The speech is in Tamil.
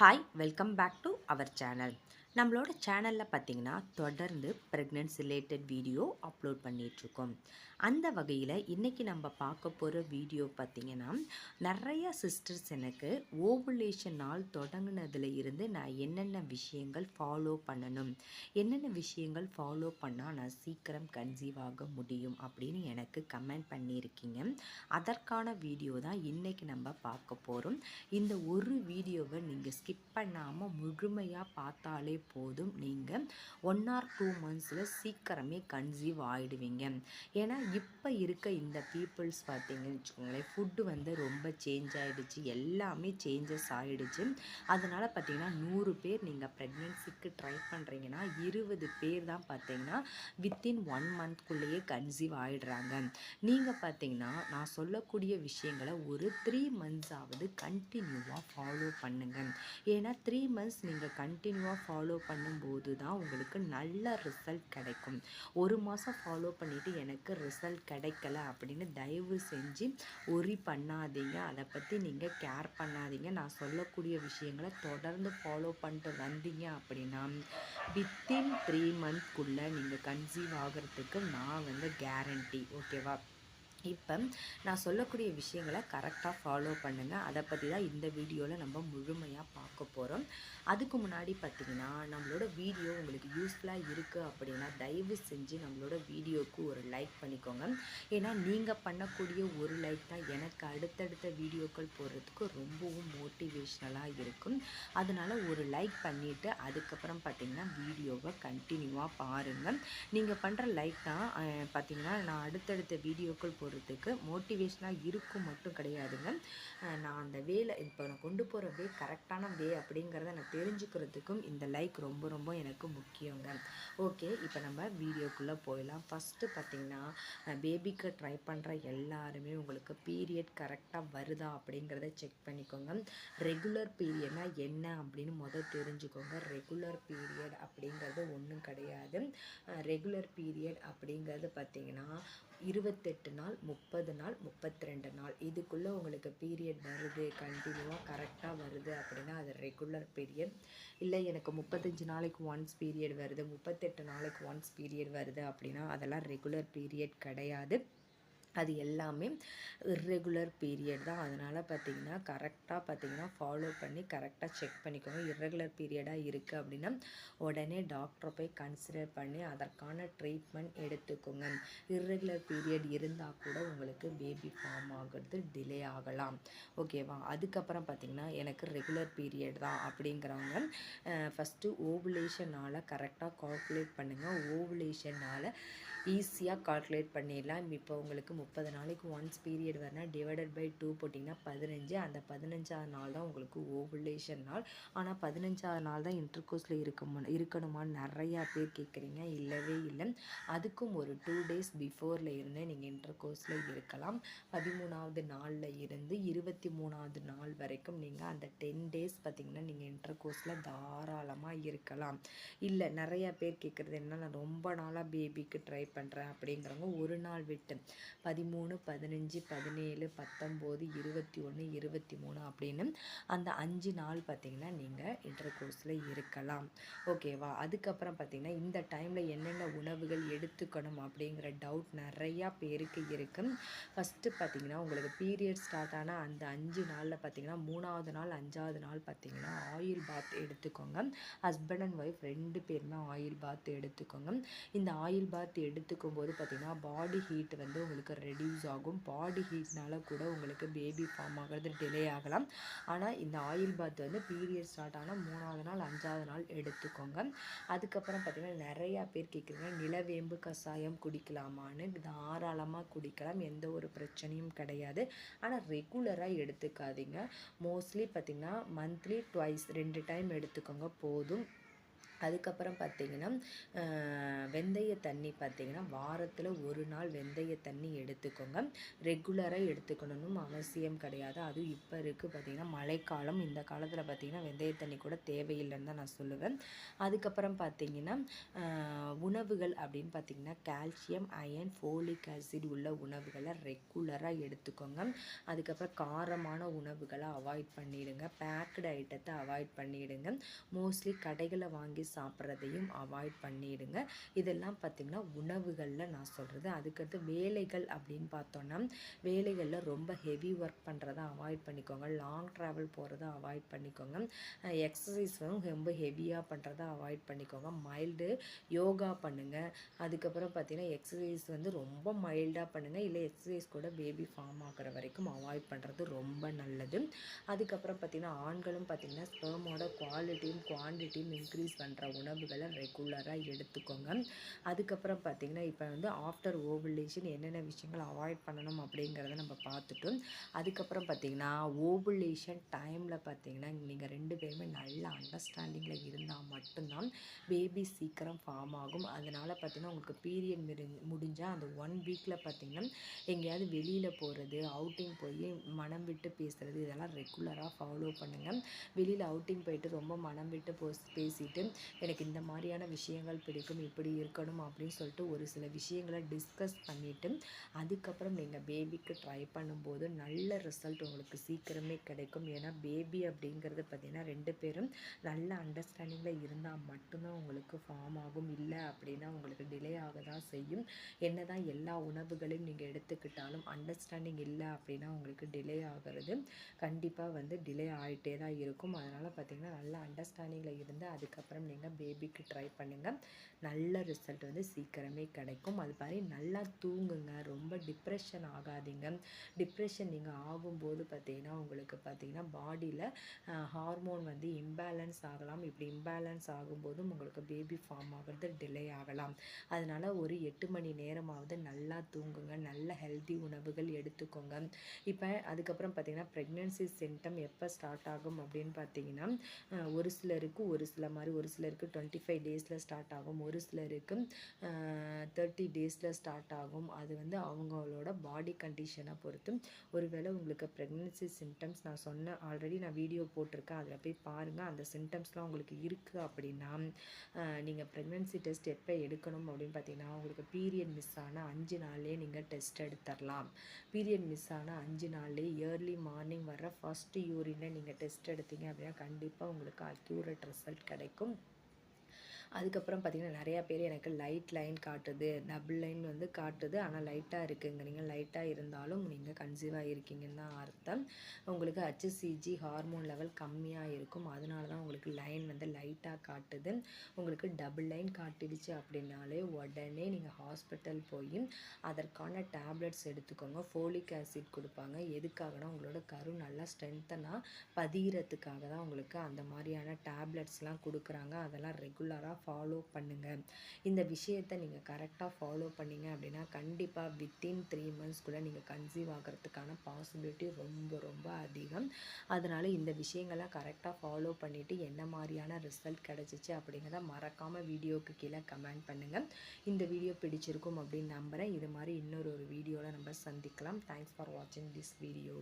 Hi, welcome back to our channel. நம்மளோட சேனலில் பார்த்திங்கன்னா தொடர்ந்து ப்ரெக்னென்ஸ் ரிலேட்டட் வீடியோ அப்லோட் பண்ணிகிட்ருக்கோம் அந்த வகையில் இன்றைக்கி நம்ம பார்க்க போகிற வீடியோ பார்த்திங்கன்னா நிறையா சிஸ்டர்ஸ் எனக்கு ஓவுலேஷன் நாள் தொடங்கினதுல இருந்து நான் என்னென்ன விஷயங்கள் ஃபாலோ பண்ணணும் என்னென்ன விஷயங்கள் ஃபாலோ பண்ணால் நான் சீக்கிரம் கன்சீவ் ஆக முடியும் அப்படின்னு எனக்கு கமெண்ட் பண்ணியிருக்கீங்க. அதற்கான வீடியோ தான் இன்றைக்கி நம்ம பார்க்க போகிறோம் இந்த ஒரு வீடியோவை நீங்கள் ஸ்கிப் பண்ணாமல் முழுமையாக பார்த்தாலே போதும். நீங்கள் ஒன் ஆர் டூ மந்த்ஸில் சீக்கிரமே கன்சீவ் ஆகிடுவீங்க ஏன்னா இப்போ இருக்க இந்த பீப்புள்ஸ் பார்த்தீங்கன்னு வச்சுக்கோங்களேன் ஃபுட்டு வந்து ரொம்ப சேஞ்ச் ஆகிடுச்சு எல்லாமே சேஞ்சஸ் ஆகிடுச்சு அதனால் பார்த்தீங்கன்னா நூறு பேர் நீங்கள் ப்ரெக்னென்சிக்கு ட்ரை பண்ணுறீங்கன்னா இருபது பேர் தான் பார்த்தீங்கன்னா வித்தின் ஒன் மந்த்குள்ளேயே கன்சீவ் ஆகிடுறாங்க நீங்கள் பார்த்தீங்கன்னா நான் சொல்லக்கூடிய விஷயங்களை ஒரு த்ரீ மந்த்ஸாவது கண்டினியூவாக ஃபாலோ பண்ணுங்கள் ஏன்னா த்ரீ மந்த்ஸ் நீங்கள் கண்டினியூவாக ஃபாலோ ஃபாலோ பண்ணும்போது தான் உங்களுக்கு நல்ல ரிசல்ட் கிடைக்கும். ஒரு மாதம் ஃபாலோ பண்ணிவிட்டு எனக்கு ரிசல்ட் கிடைக்கல அப்படின்னு தயவு செஞ்சு ஒரி பண்ணாதீங்க. அதை பற்றி நீங்கள் கேர் பண்ணாதீங்க. நான் சொல்லக்கூடிய விஷயங்களை தொடர்ந்து ஃபாலோ பண்ணிட்டு வந்தீங்க அப்படின்னா வித்தின் த்ரீ மந்த்குள்ளே நீங்கள் கன்சீவ் ஆகிறதுக்கு நான் வந்து கேரண்டி ஓகேவா இப்போ நான் சொல்லக்கூடிய விஷயங்களை கரெக்டாக ஃபாலோ பண்ணுங்கள் அதை பற்றி தான் இந்த வீடியோவில் நம்ம முழுமையாக பார்க்க போகிறோம் அதுக்கு முன்னாடி பார்த்திங்கன்னா நம்மளோட வீடியோ உங்களுக்கு யூஸ்ஃபுல்லாக இருக்குது அப்படின்னா தயவு செஞ்சு நம்மளோட வீடியோவுக்கு ஒரு லைக் பண்ணிக்கோங்க. ஏன்னா நீங்கள் பண்ணக்கூடிய ஒரு லைக் தான் எனக்கு அடுத்தடுத்த வீடியோக்கள் போடுறதுக்கு ரொம்பவும் மோட்டிவேஷ்னலாக இருக்கும். அதனால் ஒரு லைக் பண்ணிவிட்டு அதுக்கப்புறம் பார்த்திங்கன்னா வீடியோவை கண்டினியூவாக பாருங்கள் நீங்கள் பண்ணுற லைக் தான் பார்த்திங்கன்னா நான் அடுத்தடுத்த வீடியோக்கள் போ போகிறதுக்கு மோட்டிவேஷனாக இருக்கும் மட்டும் கிடையாதுங்க. நான் அந்த வேலை இப்போ நான் கொண்டு போகிற வே கரெக்டான வே அப்படிங்கிறத நான் தெரிஞ்சுக்கிறதுக்கும் இந்த லைக் ரொம்ப ரொம்ப எனக்கு முக்கியங்க. ஓகே இப்போ நம்ம வீடியோக்குள்ளே போயிடலாம். ஃபஸ்ட்டு பார்த்திங்கன்னா பேபிக்கு ட்ரை பண்ணுற எல்லாருமே உங்களுக்கு பீரியட் கரெக்டாக வருதா அப்படிங்கிறத செக் பண்ணிக்கோங்க. ரெகுலர் பீரியட்னா என்ன அப்படின்னு முதல் தெரிஞ்சுக்கோங்க. ரெகுலர் பீரியட் அப்படிங்கிறது ஒன்றும் கிடையாது. ரெகுலர் பீரியட் அப்படிங்கிறது பார்த்திங்கன்னா இருபத்தெட்டு நாள் முப்பது நாள் முப்பத்தி ரெண்டு நாள். இதுக்குள்ளே உங்களுக்கு பீரியட் வருது கண்டினியூவாக கரெக்டாக வருது அப்படின்னா அது ரெகுலர் பீரியட் இல்லை எனக்கு முப்பத்தஞ்சு நாளைக்கு ஒன்ஸ் பீரியட் வருது முப்பத்தெட்டு நாளைக்கு ஒன்ஸ் பீரியட் வருது அப்படின்னா அதெல்லாம் ரெகுலர் பீரியட் கிடையாது. அது எல்லாமே இர்ரெகுலர் பீரியட் தான். அதனால் பார்த்திங்கன்னா கரெக்டாக பார்த்திங்கன்னா ஃபாலோ பண்ணி கரெக்டாக செக் பண்ணிக்கோங்க. இர்ரெகுலர் பீரியடாக இருக்குது அப்படின்னா உடனே டாக்டரை போய் கன்சிடர் பண்ணி அதற்கான ட்ரீட்மெண்ட் எடுத்துக்கோங்க. இர்ரெகுலர் பீரியட் இருந்தால் கூட உங்களுக்கு பேபி ஃபார்ம் ஆகிறது டிலே ஆகலாம். ஓகேவா அதுக்கப்புறம் பார்த்திங்கன்னா எனக்கு ரெகுலர் பீரியட் தான் அப்படிங்கிறவங்க ஃபஸ்ட்டு ஓவுலேஷனால் கரெக்டாக கால்குலேட் பண்ணுங்கள் ஓவுலேஷனால் ஈஸியாக கால்குலேட் பண்ணிடலாம். இப்போ உங்களுக்கு முப்பது நாளைக்கு ஒன்ஸ் பீரியட் வரனால் டிவைடட் பை டூ போட்டிங்கன்னா பதினஞ்சு. அந்த பதினஞ்சாவது நாள் தான் உங்களுக்கு ஓவுலேஷன் நாள். ஆனால் பதினஞ்சாவது நாள் தான் இன்டர்கோர்ஸில் இருக்க இருக்கணுமான்னு நிறையா பேர் கேட்குறீங்க இல்லவே இல்லை. அதுக்கும் ஒரு டூ டேஸ் பிஃபோரில் இருந்தே நீங்கள் இன்டர்கோர்ஸில் இருக்கலாம். பதிமூணாவது நாளில் இருந்து இருபத்தி மூணாவது நாள் வரைக்கும் நீங்கள் அந்த டென் டேஸ் பார்த்திங்கன்னா நீங்கள் இன்டர்கோர்ஸில் தாராளமாக இருக்கலாம். இல்லை நிறையா பேர் கேட்குறது என்ன நான் ரொம்ப நாளாக பேபிக்கு ட்ரை பண்ணுறேன் அப்படிங்கிறவங்க ஒரு நாள் விட்டு. பதிமூணு பதினஞ்சு பதினேழு பத்தொம்போது இருபத்தி ஒன்று இருபத்தி மூணு அப்படின்னு அந்த அஞ்சு நாள் பார்த்திங்கன்னா நீங்கள் இன்டர் கோர்ஸில் இருக்கலாம். ஓகேவா அதுக்கப்புறம் பார்த்திங்கன்னா இந்த டைமில் என்னென்ன உணவுகள் எடுத்துக்கணும் அப்படிங்கிற டவுட் நிறையா பேருக்கு இருக்குது ஃபஸ்ட்டு பார்த்திங்கன்னா உங்களுக்கு பீரியட் ஸ்டார்ட் ஆனால் அந்த அஞ்சு நாளில் பார்த்திங்கன்னா மூணாவது நாள் அஞ்சாவது நாள் பார்த்திங்கன்னா ஆயில் பாத் எடுத்துக்கோங்க. ஹஸ்பண்ட் அண்ட் ஒய்ஃப் ரெண்டு பேருமே ஆயில் பாத் எடுத்துக்கோங்க. இந்த ஆயில் பாத் எடுத்துக்கும் போது பார்த்திங்கன்னா பாடி ஹீட் வந்து உங்களுக்கு ரெடியூஸ் ஆகும். பாடி ஹீட்னால கூட உங்களுக்கு பேபி ஃபார்ம் ஆகிறது டிலே ஆகலாம். ஆனால் இந்த ஆயில் பாத் வந்து பீரியட் ஸ்டார்ட் ஆனால் மூணாவது நாள் அஞ்சாவது நாள் எடுத்துக்கோங்க. அதுக்கப்புறம் பார்த்திங்கன்னா நிறையா பேர் கேட்குறீங்க நிலவேம்பு கஷாயம் குடிக்கலாமான்னு. தாராளமாக குடிக்கலாம். எந்த ஒரு பிரச்சனையும் கிடையாது. ஆனால் ரெகுலர் ரெகுலராக எடுத்துக்காதீங்க. மோஸ்ட்லி பார்த்திங்கன்னா மந்த்லி ட்வைஸ் ரெண்டு டைம் எடுத்துக்கோங்க போதும். அதுக்கப்புறம் பார்த்திங்கன்னா வெந்தய தண்ணி பார்த்திங்கன்னா வாரத்தில் ஒரு நாள் வெந்தய தண்ணி எடுத்துக்கோங்க. ரெகுலராக எடுத்துக்கணும்னு அவசியம் கிடையாது. அதுவும் இப்போ இருக்குது பார்த்திங்கன்னா மழைக்காலம். இந்த காலத்தில் பார்த்திங்கன்னா வெந்தய தண்ணி கூட தேவையில்லைன்னு தான் நான் சொல்லுவேன். அதுக்கப்புறம் பார்த்திங்கன்னா உணவுகள் அப்படின்னு பார்த்திங்கன்னா கால்சியம் அயன் ஃபோலிக் ஆசிட் உள்ள உணவுகளை ரெகுலராக எடுத்துக்கோங்க. அதுக்கப்புறம் காரமான உணவுகளை அவாய்ட் பண்ணிவிடுங்க பேக்கடு ஐட்டத்தை அவாய்ட் பண்ணிவிடுங்க மோஸ்ட்லி கடைகளை வாங்கி சாப்பிட்றதையும் அவாய்ட் பண்ணிடுங்க. இதெல்லாம் பார்த்திங்கன்னா உணவுகளில் நான் சொல்கிறது அதுக்கடுத்து வேலைகள் அப்படின்னு பார்த்தோன்னா வேலைகளில் ரொம்ப ஹெவி ஒர்க் பண்ணுறதை அவாய்ட் பண்ணிக்கோங்க. லாங் ட்ராவல் போகிறத அவாய்ட் பண்ணிக்கோங்க. எக்ஸசைஸ் ரொம்ப ஹெவியாக பண்ணுறத அவாய்ட் பண்ணிக்கோங்க. மைல்டு யோகா பண்ணுங்கள் அதுக்கப்புறம் பார்த்திங்கன்னா எக்ஸசைஸ் வந்து ரொம்ப மைல்டாக பண்ணுங்கள் இல்லை எக்ஸசைஸ் கூட பேபி ஃபார்ம் ஆகிற வரைக்கும் அவாய்ட் பண்ணுறது ரொம்ப நல்லது. அதுக்கப்புறம் பார்த்திங்கன்னா ஆண்களும் பார்த்திங்கன்னா ஸ்பெர்மோட குவாலிட்டியும் குவான்டிட்டியும் இன்க்ரீஸ் பண்ணுற போன்ற உணவுகளை ரெகுலராக எடுத்துக்கோங்க. அதுக்கப்புறம் பார்த்திங்கன்னா இப்போ வந்து ஆஃப்டர் ஓவுலேஷன் என்னென்ன விஷயங்கள் அவாய்ட் பண்ணணும் அப்படிங்கிறத நம்ம பார்த்துட்டோம் அதுக்கப்புறம் பார்த்திங்கன்னா ஓவுலேஷன் டைமில் பார்த்திங்கன்னா நீங்கள் ரெண்டு பேருமே நல்ல அண்டர்ஸ்டாண்டிங்கில் இருந்தால் மட்டும்தான் பேபி சீக்கிரம் ஃபார்ம் ஆகும். அதனால் பார்த்திங்கன்னா உங்களுக்கு பீரியட் முடி முடிஞ்சால் அந்த ஒன் வீக்கில் பார்த்திங்கன்னா எங்கேயாவது வெளியில் போகிறது அவுட்டிங் போய் மனம் விட்டு பேசுகிறது இதெல்லாம் ரெகுலராக ஃபாலோ பண்ணுங்கள் வெளியில் அவுட்டிங் போயிட்டு ரொம்ப மனம் விட்டு போ பேசிட்டு எனக்கு இந்த மாதிரியான விஷயங்கள் பிடிக்கும் இப்படி இருக்கணும் அப்படின்னு சொல்லிட்டு ஒரு சில விஷயங்களை டிஸ்கஸ் பண்ணிவிட்டு அதுக்கப்புறம் நீங்கள் பேபிக்கு ட்ரை பண்ணும்போது நல்ல ரிசல்ட் உங்களுக்கு சீக்கிரமே கிடைக்கும். ஏன்னா பேபி அப்படிங்கிறது பார்த்திங்கன்னா ரெண்டு பேரும் நல்ல அண்டர்ஸ்டாண்டிங்கில் இருந்தால் மட்டும்தான் உங்களுக்கு ஃபார்ம் ஆகும். இல்லை அப்படின்னா உங்களுக்கு டிலே ஆக தான் செய்யும். என்ன தான் எல்லா உணவுகளையும் நீங்கள் எடுத்துக்கிட்டாலும் அண்டர்ஸ்டாண்டிங் இல்லை அப்படின்னா உங்களுக்கு டிலே ஆகிறது. கண்டிப்பாக வந்து டிலே ஆகிட்டே தான் இருக்கும். அதனால் பார்த்திங்கன்னா நல்ல அண்டர்ஸ்டாண்டிங்கில் இருந்து அதுக்கப்புறம் நீங்கள் பேபிக்கு ட்ரை பண்ணுங்கள் நல்ல ரிசல்ட் வந்து சீக்கிரமே கிடைக்கும். அது மாதிரி நல்லா தூங்குங்க. ரொம்ப டிப்ரெஷன் ஆகாதீங்க. டிப்ரெஷன் நீங்கள் ஆகும்போது பார்த்திங்கன்னா உங்களுக்கு பார்த்திங்கன்னா பாடியில் ஹார்மோன் வந்து இம்பேலன்ஸ் ஆகலாம். இப்படி இம்பேலன்ஸ் ஆகும்போதும் உங்களுக்கு பேபி ஃபார்ம் ஆகிறது டிலே ஆகலாம். அதனால் ஒரு எட்டு மணி நேரமாவது நல்லா தூங்குங்க. நல்ல ஹெல்த்தி உணவுகள் எடுத்துக்கோங்க. இப்போ அதுக்கப்புறம் பார்த்திங்கன்னா ப்ரெக்னென்சி சிம்டம் எப்போ ஸ்டார்ட் ஆகும் அப்படின்னு பார்த்தீங்கன்னா ஒரு சிலருக்கு ஒரு சில மாதிரி ஒரு சிலருக்கு டுவெண்ட்டி ஃபைவ் டேஸில் ஸ்டார்ட் ஆகும். ஒரு சிலருக்கு தேர்ட்டி டேஸில் ஸ்டார்ட் ஆகும். அது வந்து அவங்களோட பாடி கண்டிஷனை பொறுத்து. ஒருவேளை உங்களுக்கு ப்ரெக்னென்சி சிம்டம்ஸ் நான் சொன்ன ஆல்ரெடி நான் வீடியோ போட்டிருக்கேன். அதில் போய் பாருங்கள் அந்த சிம்டம்ஸ்லாம் உங்களுக்கு இருக்குது அப்படின்னா நீங்கள் ப்ரெக்னென்சி டெஸ்ட் எப்போ எடுக்கணும் அப்படின்னு பார்த்தீங்கன்னா உங்களுக்கு பீரியட் மிஸ் ஆன அஞ்சு நாள்லேயே நீங்கள் டெஸ்ட் எடுத்துடலாம் பீரியட் மிஸ் ஆன அஞ்சு நாள்லேயே இயர்லி மார்னிங் வர ஃபஸ்ட்டு யூரினை நீங்கள் டெஸ்ட் எடுத்தீங்க அப்படின்னா கண்டிப்பாக உங்களுக்கு அக்யூரேட் ரிசல்ட் கிடைக்கும். அதுக்கப்புறம் பார்த்திங்கன்னா நிறையா பேர் எனக்கு லைட் லைன் காட்டுது. டபுள் லைன் வந்து காட்டுது. ஆனால் லைட்டாக இருக்குங்க. நீங்கள் லைட்டாக இருந்தாலும் நீங்கள் கன்சீவாக இருக்கீங்கன்னு தான் அர்த்தம். உங்களுக்கு ஹச்சிசிஜி ஹார்மோன் லெவல் கம்மியாக இருக்கும். அதனால தான் உங்களுக்கு லைன் வந்து லைட்டாக காட்டுது. உங்களுக்கு டபுள் லைன் காட்டிடுச்சு அப்படின்னாலே உடனே நீங்கள் ஹாஸ்பிட்டல் போய் அதற்கான டேப்லெட்ஸ் எடுத்துக்கோங்க. ஃபோலிக் ஆசிட் கொடுப்பாங்க. எதுக்காகனா உங்களோட கரு நல்லா ஸ்ட்ரென்த்தனாக பதிகிறதுக்காக தான் உங்களுக்கு அந்த மாதிரியான டேப்லெட்ஸ்லாம் கொடுக்குறாங்க. அதெல்லாம் ரெகுலராக ஃபாலோ பண்ணுங்கள் இந்த விஷயத்தை நீங்கள் கரெக்டாக ஃபாலோ பண்ணிங்க அப்படின்னா கண்டிப்பாக வித்தின் த்ரீ மந்த்ஸ்க்குள்ளே நீங்கள் கன்சீவ் ஆகிறதுக்கான பாசிபிலிட்டி ரொம்ப ரொம்ப அதிகம். அதனால் இந்த விஷயங்கள்லாம் கரெக்டாக ஃபாலோ பண்ணிவிட்டு என்ன மாதிரியான ரிசல்ட் கிடச்சிச்சு அப்படிங்கிறத மறக்காமல் வீடியோவுக்கு கீழே கமெண்ட் பண்ணுங்கள் இந்த வீடியோ பிடிச்சிருக்கும் அப்படின்னு நம்புகிறேன் இது மாதிரி இன்னொரு ஒரு வீடியோவில் நம்ம சந்திக்கலாம். தேங்க்ஸ் ஃபார் வாட்சிங் திஸ் வீடியோ